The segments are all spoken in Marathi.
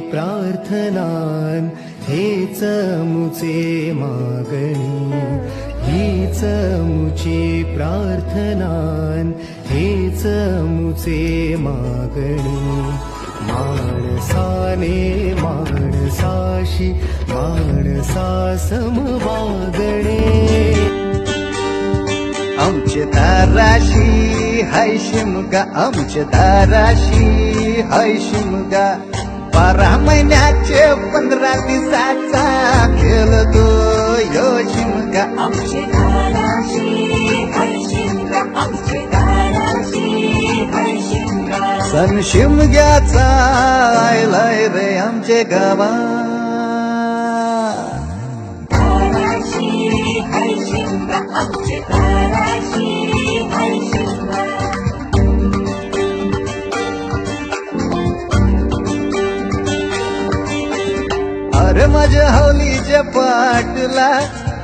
प्रार्थनान हेच मुचे मागणी. हीच मुची प्रार्थनान हेच मुचे मागणी. माणसाने माणसाशी माणसा वागणे. आमचे दाराशी हाय शिमगा आमचे दाराशी. हाय शिमगा. बारा महिन्याचे पंधरा दिवसाचा खेळ तो. यो शिमगा. सण शिमग्याचा आयलाय रे आमचे गावा. आमचे अरे माझ्या हौलीच्या पाटला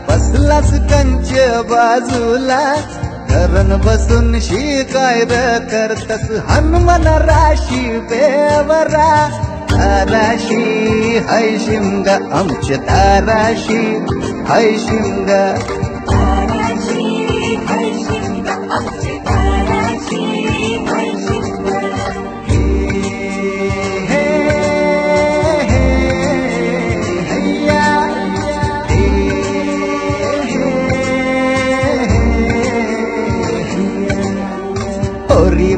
बसलाच कंच बाजूला. करण बसून शिकाय करतस हनुमान राशी बेवरा ताराशी हय शिमगा आमच्या ताराशी हय शिमगा. दाराशी हर्षिंगा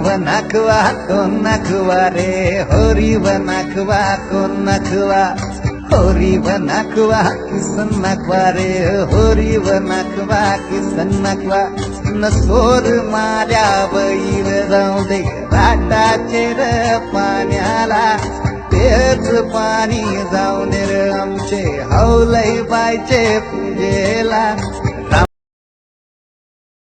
व नाखवा कोण नाखवा रे होरी नाखवा कोण नाखवा। होरी नाखवा किसन नाखवा रे होरी नाखवा किसन नाखवा। सोर माऱ्या बैर जाऊ दे राटाचे र पाण्याला तेच पाणी जाऊन रे आमचे हौलई बायचे पूजेला।